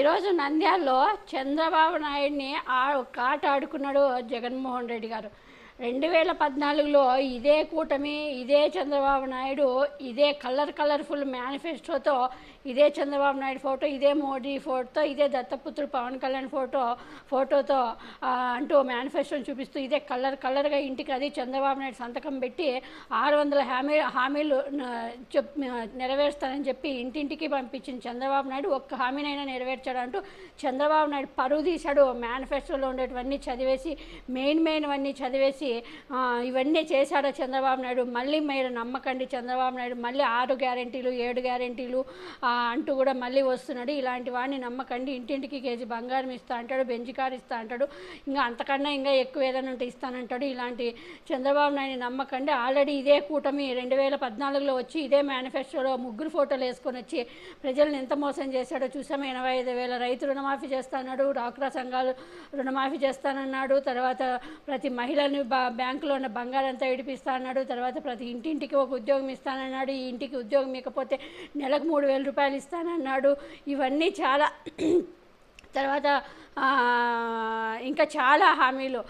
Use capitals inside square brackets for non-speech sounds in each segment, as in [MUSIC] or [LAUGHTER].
ఈరోజు నంద్యాలలో చంద్రబాబు నాయుడిని ఆ కాట ఆడుకున్నాడు జగన్మోహన్ రెడ్డి గారు. రెండు వేల పద్నాలుగులో ఇదే కూటమి ఇదే చంద్రబాబు నాయుడు ఇదే కలర్ కలర్ఫుల్ మేనిఫెస్టోతో ఇదే చంద్రబాబు నాయుడు ఫోటో ఇదే మోడీ ఫోటోతో ఇదే దత్తపుత్రుడు పవన్ కళ్యాణ్ ఫోటో ఫోటోతో అంటూ మేనిఫెస్టోని చూపిస్తూ ఇదే కలర్ కలర్గా ఇంటికి అది చంద్రబాబు నాయుడు సంతకం పెట్టి ఆరు వందల హామీ హామీలు చెప్ నెరవేరుస్తానని చెప్పి ఇంటింటికి పంపించిన చంద్రబాబు నాయుడు ఒక్క హామీనైనా నెరవేర్చాడు అంటూ చంద్రబాబు నాయుడు పరువు తీశాడు మేనిఫెస్టోలో ఉండేటివన్నీ చదివేసి మెయిన్ మెయిన్ అన్నీ చదివేసి ఇవన్నీ చేశాడు చంద్రబాబు నాయుడు. మళ్ళీ మీరు నమ్మకండి చంద్రబాబు నాయుడు. మళ్ళీ ఆరు గ్యారెంటీలు ఏడు గ్యారెంటీలు అంటూ కూడా మళ్ళీ వస్తున్నాడు. ఇలాంటి వాడిని నమ్మకండి. ఇంటింటికి కేజీ బంగారం ఇస్తా అంటాడు బెంజికారు ఇస్తా అంటాడు ఇంకా అంతకన్నా ఇంకా ఎక్కువ ఏదైనా ఉంటే ఇస్తానంటాడు. ఇలాంటి చంద్రబాబు నాయుడు నమ్మకండి. ఆల్రెడీ ఇదే కూటమి రెండు వేల పద్నాలుగులో వచ్చి ఇదే మేనిఫెస్టోలో ముగ్గురు ఫోటోలు వేసుకొని వచ్చి ప్రజల్ని ఎంత మోసం చేశాడో చూసాము ఎనభై ఐదు వేల రైతు రుణమాఫీ చేస్తాడు డాక్రా సంఘాలు రుణమాఫీ చేస్తానన్నాడు తర్వాత ప్రతి మహిళని బా బ్యాంకులో ఉన్న బంగారంతా విడిపిస్తా అన్నాడు తర్వాత ప్రతి ఇంటింటికి ఒక ఉద్యోగం ఇస్తానన్నాడు. ఈ ఇంటికి ఉద్యోగం ఇకపోతే నెలకు మూడు వేల రూపాయలు ఇస్తానన్నాడు ఇవన్నీ చాలా [CLEARS THROAT] తర్వాత ఇంకా చాలా హామీలు.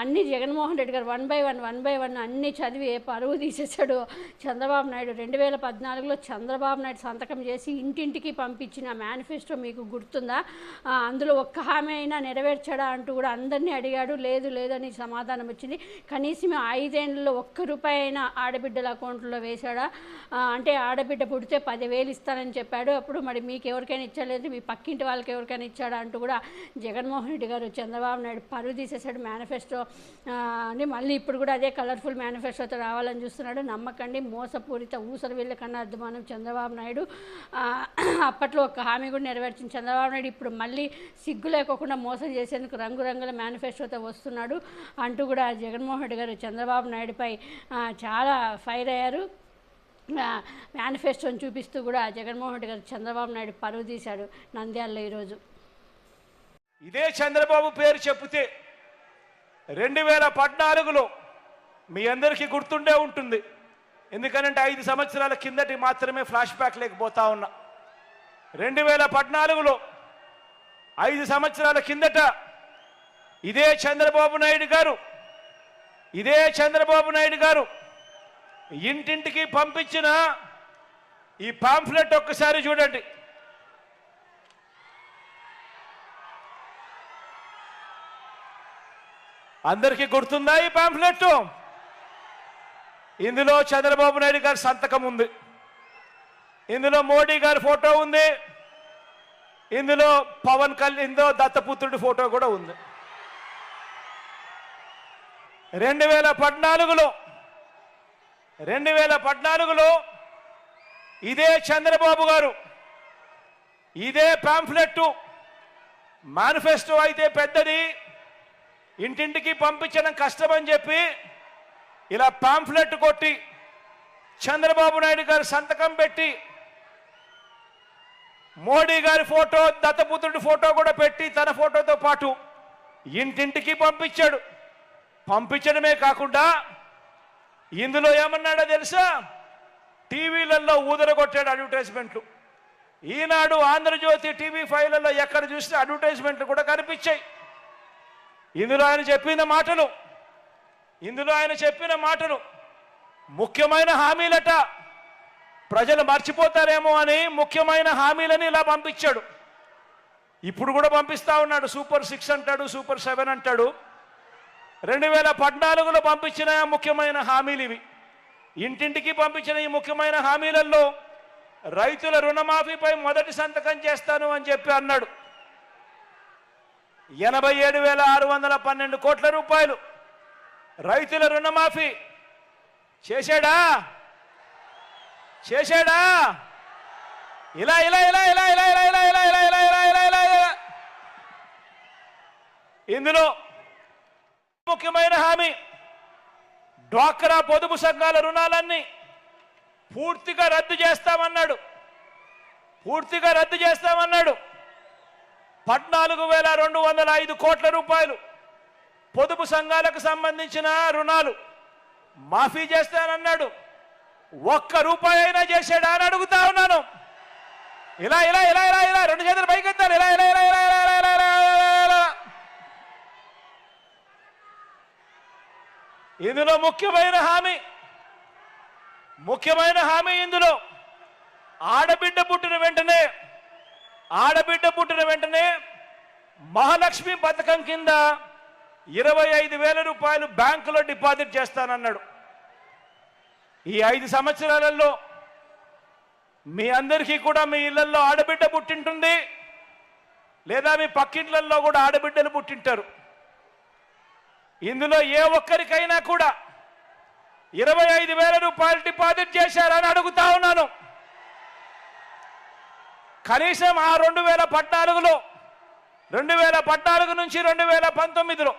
అన్నీ అన్ని జగన్మోహన్ రెడ్డి గారు one by one one by one అన్ని చదివి పరువు తీసేసాడు చంద్రబాబు నాయుడు రెండు వేల పద్నాలుగులో చంద్రబాబు నాయుడు సంతకం చేసి ఇంటింటికి పంపించిన మేనిఫెస్టో మీకు గుర్తుందా? అందులో ఒక్క హామీ అయినా నెరవేర్చాడా అంటూ కూడా అందరినీ అడిగాడు. లేదు లేదని సమాధానం వచ్చింది. కనీసం ఐదేళ్ళలో ఒక్క రూపాయి అయినా ఆడబిడ్డల అకౌంట్లో వేశాడా? అంటే ఆడబిడ్డ పుడితే పదివేలు ఇస్తానని చెప్పాడు. అప్పుడు మరి మీకు ఎవరికైనా ఇచ్చలేదు? మీ పక్కింటి వాళ్ళకి ఎవరికైనా ఇచ్చాడా అంటూ కూడా జగన్మోహన్ రెడ్డి గారు చంద్రబాబు నాయుడు పరువు తీసేశాడు మేనిఫెస్టో. అని మళ్ళీ ఇప్పుడు కూడా అదే కలర్ఫుల్ మేనిఫెస్టోతో రావాలని చూస్తున్నాడు. నమ్మకండి మోసపూరిత ఊసరు వీళ్ళ కన్నా అర్థమానం చంద్రబాబు నాయుడు. అప్పట్లో ఒక హామీ కూడా నెరవేర్చిన చంద్రబాబు నాయుడు. ఇప్పుడు మళ్ళీ సిగ్గు లేకోకుండా మోసం చేసేందుకు రంగురంగుల మేనిఫెస్టోతో వస్తున్నాడు అంటూ కూడా జగన్మోహన్ రెడ్డి గారు చంద్రబాబు నాయుడుపై చాలా ఫైర్ అయ్యారు. మేనిఫెస్టోని చూపిస్తూ కూడా జగన్మోహన్ రెడ్డి గారు చంద్రబాబు నాయుడు పరువు తీశాడు నంద్యాలలో ఈరోజు. ఇదే చంద్రబాబు పేరు చెప్తే రెండు వేల పద్నాలుగులో మీ అందరికీ గుర్తుండే ఉంటుంది. ఎందుకనంటే ఐదు సంవత్సరాల కిందటి మాత్రమే ఫ్లాష్ బ్యాక్ లేకపోతా ఉన్నా. రెండు వేల పద్నాలుగులో ఐదు సంవత్సరాల కిందట ఇదే చంద్రబాబు నాయుడు గారు ఇదే చంద్రబాబు నాయుడు గారు ఇంటింటికి పంపించిన ఈ పాంఫ్లెట్ ఒక్కసారి చూడండి. అందరికీ గుర్తుందా ఈ పాంఫ్లెట్ ఇందులో చంద్రబాబు నాయుడు గారి సంతకం ఉంది. ఇందులో మోడీ గారి ఫోటో ఉంది. ఇందులో పవన్ కళ్యాణ్ ఇందులో దత్తపుత్రుడి ఫోటో కూడా ఉంది. రెండు వేల పద్నాలుగులో రెండు వేల పద్నాలుగులో ఇదే చంద్రబాబు గారు ఇదే పాంఫ్లెట్ మేనిఫెస్టో అయితే పెద్దది. ఇంటింటికి పంపించడం కష్టమని చెప్పి ఇలా పాంఫ్లెట్ కొట్టి చంద్రబాబు నాయుడు గారు సంతకం పెట్టి మోడీ గారి ఫోటో దత్తపుత్రుడి ఫోటో కూడా పెట్టి తన ఫోటోతో పాటు ఇంటింటికి పంపించాడు. పంపించడమే కాకుండా ఇందులో ఏమన్నాడో తెలుసా? టీవీలలో ఊదరగొట్టాడు అడ్వర్టైజ్మెంట్లు ఈనాడు ఆంధ్రజ్యోతి టీవీ ఫైవ్లలో ఎక్కడ చూస్తే అడ్వర్టైజ్మెంట్లు కూడా కనిపించాయి. ఇందులో ఆయన చెప్పిన మాటలు ఇందులో ఆయన చెప్పిన మాటలు ముఖ్యమైన హామీలట ప్రజలు మర్చిపోతారేమో అని ముఖ్యమైన హామీలని ఇలా పంపించాడు. ఇప్పుడు కూడా పంపిస్తా ఉన్నాడు. సూపర్ సిక్స్ అంటాడు సూపర్ సెవెన్ అంటాడు. రెండు వేల పద్నాలుగులో పంపించిన ముఖ్యమైన హామీలు ఇవి. ఇంటింటికి పంపించిన ఈ ముఖ్యమైన హామీలలో రైతుల రుణమాఫీపై మొదటి సంతకం చేస్తాను అని చెప్పి అన్నాడు. ఎనభై ఏడు వేల ఆరు వందల పన్నెండు కోట్ల రూపాయలు రైతుల రుణమాఫీ చేశాడా చేశాడా ఇలా ఇలా ఇలా ఇలా ఇలా ఇలా ఇలా ఇలా ఇలా ఇలా ఇలా ఇలా ఇలా ఇలా ఇందులో ముఖ్యమైన హామీ డ్వాక్రా పొదుపు సంఘాల రుణాలన్నీ పూర్తిగా రద్దు చేస్తామన్నాడు పూర్తిగా రద్దు చేస్తామన్నాడు పద్నాలుగు వేల రెండు వందల ఐదు కోట్ల రూపాయలు పొదుపు సంఘాలకు సంబంధించిన రుణాలు మాఫీ చేస్తానన్నాడు ఒక్క రూపాయి అయినా చేశాడా అని అడుగుతా ఉన్నాను ఇలా ఇలా ఇలా ఇలా ఇలా రెండు చేతులు పైకెత్తారు ఇలా ఇలా ఇలా ఇలా ఇలా ఇలా ఇలా ఇలా ఇందులో ముఖ్యమైన హామీ ముఖ్యమైన హామీ ఇందులో ఆడబిడ్డ పుట్టిన వెంటనే ఆడబిడ్డ పుట్టిన వెంటనే మహాలక్ష్మి పథకం కింద ఇరవై ఐదు వేల రూపాయలు బ్యాంకులో డిపాజిట్ చేస్తానన్నాడు. ఈ ఐదు సంవత్సరాలలో మీ అందరికీ కూడా మీ ఇళ్ళలో ఆడబిడ్డ పుట్టింటుంది. లేదా మీ పక్కింట్లలో కూడా ఆడబిడ్డలు పుట్టింటారు. ఇందులో ఏ ఒక్కరికైనా కూడా ఇరవై ఐదు వేల రూపాయలు డిపాజిట్ చేశారని అడుగుతా ఉన్నాను. కనీసం ఆ రెండు వేల పద్నాలుగులో రెండు వేల పద్నాలుగు నుంచి రెండు వేల పంతొమ్మిదిలో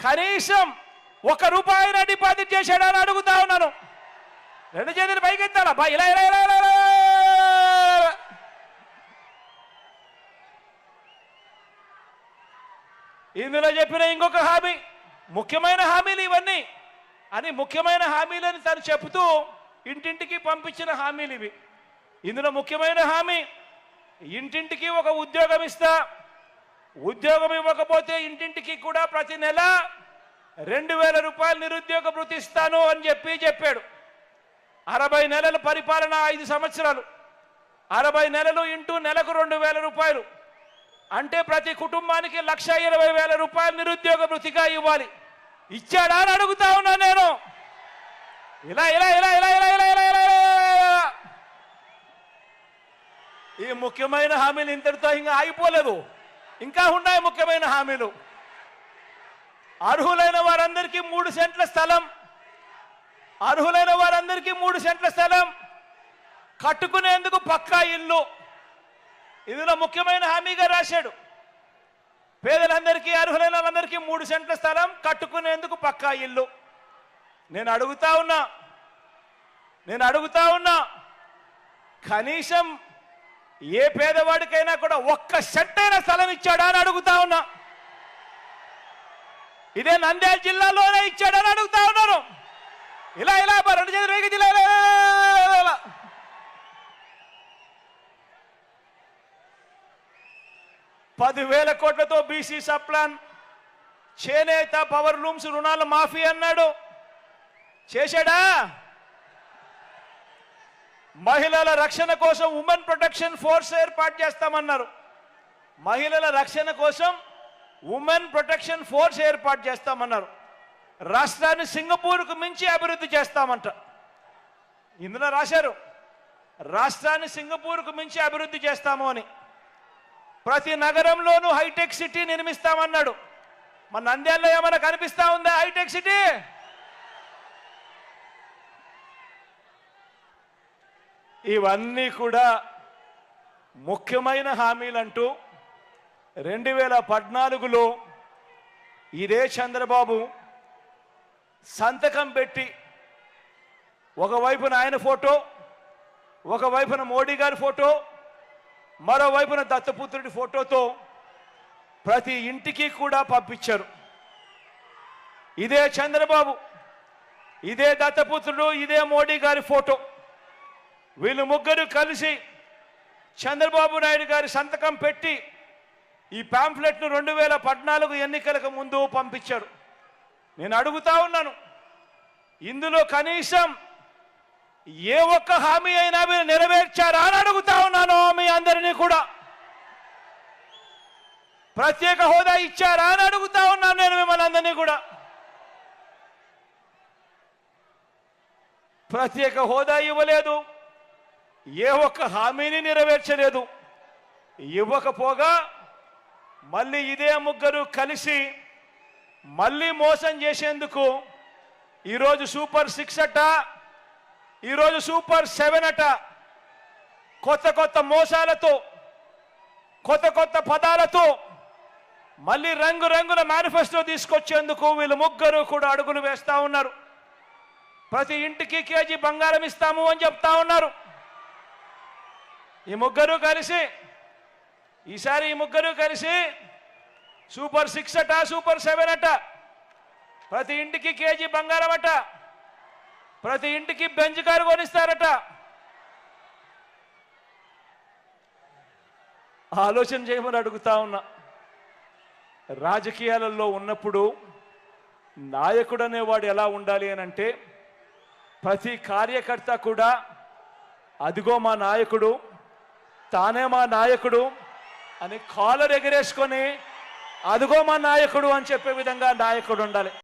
కనీసం ఒక రూపాయిన డిపాజిట్ చేశాడని అడుగుతా ఉన్నాను. రెండు చేతులు పైకెత్తారా బా ఇలా ఇలా ఇలా ఇలా, ఇలా. ఇందులో చెప్పిన ఇంకొక హామీ ముఖ్యమైన హామీలు ఇవన్నీ. అని ముఖ్యమైన హామీలని తను చెబుతూ ఇంటింటికి పంపించిన హామీలు ఇవి. ఇందులో ముఖ్యమైన హామీ ఇంటింటికి ఒక ఉద్యోగం ఇస్తా. ఉద్యోగం ఇవ్వకపోతే ఇంటింటికి కూడా ప్రతి నెల రెండు వేల రూపాయలు నిరుద్యోగ వృత్తిస్తాను అని చెప్పి చెప్పాడు. అరవై నెలల పరిపాలన ఐదు సంవత్సరాలు. అరవై నెలలు ఇంటూ నెలకు రెండు వేల రూపాయలు. అంటే ప్రతి కుటుంబానికి లక్ష ఇరవై వేల రూపాయలు నిరుద్యోగ వృత్తిగా ఇవ్వాలి. ఇచ్చాడా అని అడుగుతా ఉన్నా నేను. ఇలా ఇలా ఇలా ఇలా ఇలా ఈ ముఖ్యమైన హామీలు ఇంతటితో ఇంకా ఆగిపోలేదు. ఇంకా ఉన్నాయి ముఖ్యమైన హామీలు. అర్హులైన వారందరికీ మూడు సెంట్ల స్థలం. అర్హులైన వారందరికీ మూడు సెంట్ల స్థలం. కట్టుకునేందుకు పక్కా ఇల్లు. ఇదిలో ముఖ్యమైన హామీగా రాశాడు. పేదలందరికీ అర్హులైన వాళ్ళందరికీ మూడు సెంట్ల స్థలం కట్టుకునేందుకు పక్కా ఇల్లు. నేను అడుగుతా ఉన్నా. నేను అడుగుతా ఉన్నా. కనీసం ఏ పేదవాడికైనా కూడా ఒక్క సెంట్ అయినా స్థలం ఇచ్చాడా అని అడుగుతా ఉన్నా. ఇదే నంద్యాల జిల్లాలోనే ఇచ్చాడని అడుగుతా ఉన్నాను ఇలా ఇలా రెండు చేతులు వేగి జిల్లా పదివేల కోట్లతో బీసీ సప్లాన్ చేనేత పవర్ లూమ్స్ రుణాలు మాఫీ అన్నాడు. చేశాడా? మహిళల రక్షణ కోసం ఉమెన్ ప్రొటెక్షన్ ఫోర్స్ ఏర్పాటు చేస్తామన్నారు. మహిళల రక్షణ కోసం ఉమెన్ ప్రొటెక్షన్ ఫోర్స్ ఏర్పాటు చేస్తామన్నారు. రాష్ట్రాన్ని సింగపూర్కు మించి అభివృద్ధి చేస్తామంట. ఇందులో రాశారు రాష్ట్రాన్ని సింగపూర్కు మించి అభివృద్ధి చేస్తాము అని. ప్రతి నగరంలోనూ హైటెక్ సిటీ నిర్మిస్తామన్నాడు. మన నంద్యాలలో ఏమైనా కనిపిస్తా ఉందా హైటెక్ సిటీ? ఇవన్నీ కూడా ముఖ్యమైన హామీలంటూ రెండు వేల పద్నాలుగులో ఇదే చంద్రబాబు సంతకం పెట్టి ఒకవైపున ఆయన ఫోటో ఒకవైపున మోడీ గారి ఫోటో మరోవైపున దత్తపుత్రుడి ఫోటోతో ప్రతి ఇంటికి కూడా పంపించారు. ఇదే చంద్రబాబు ఇదే దత్తపుత్రుడు ఇదే మోడీ గారి ఫోటో. వీళ్ళు ముగ్గురు కలిసి చంద్రబాబు నాయుడు గారి సంతకం పెట్టి ఈ పాంఫ్లెట్ను రెండు వేల పద్నాలుగు ఎన్నికలకు ముందు పంపించారు. నేను అడుగుతా ఉన్నాను ఇందులో కనీసం ఏ ఒక్క హామీ అయినా మీరు నెరవేర్చారా అని అడుగుతా ఉన్నాను మీ అందరినీ కూడా. ప్రత్యేక హోదా ఇచ్చారా అని అడుగుతా ఉన్నాను నేను మిమ్మల్ని అందరినీ కూడా. ప్రత్యేక హోదా ఇవ్వలేదు. ఏ ఒక్క హామీని నెరవేర్చలేదు. ఇవ్వకపోగా మళ్ళీ ఇదే ముగ్గురు కలిసి మళ్ళీ మోసం చేసేందుకు ఈరోజు సూపర్ సిక్స్ అట ఈరోజు సూపర్ సెవెన్ అట కొత్త కొత్త మోసాలతో కొత్త కొత్త పదాలతో మళ్ళీ రంగు రంగుల మేనిఫెస్టో తీసుకొచ్చేందుకు వీళ్ళు ముగ్గురు కూడా అడుగులు వేస్తూ ఉన్నారు. ప్రతి ఇంటికి కేజీ బంగారం ఇస్తాము అని చెప్తా ఉన్నారు. ఈ ముగ్గురు కలిసి ఈసారి ఈ ముగ్గురు కలిసి సూపర్ సిక్స్ అట సూపర్ సెవెన్ అట. ప్రతి ఇంటికి కేజీ బంగారం అట. ప్రతి ఇంటికి బెంచ్ కారు కొనిస్తారట. ఆలోచన చేయమని అడుగుతా ఉన్నా. రాజకీయాలలో ఉన్నప్పుడు నాయకుడు అనేవాడు ఎలా ఉండాలి అని అంటే ప్రతి కార్యకర్త కూడా అదిగో మా నాయకుడు తానే మా నాయకుడు అని కాలర్ ఎగరేసుకొని అదిగో మా నాయకుడు అని చెప్పే విధంగా నాయకుడు ఉండాలి.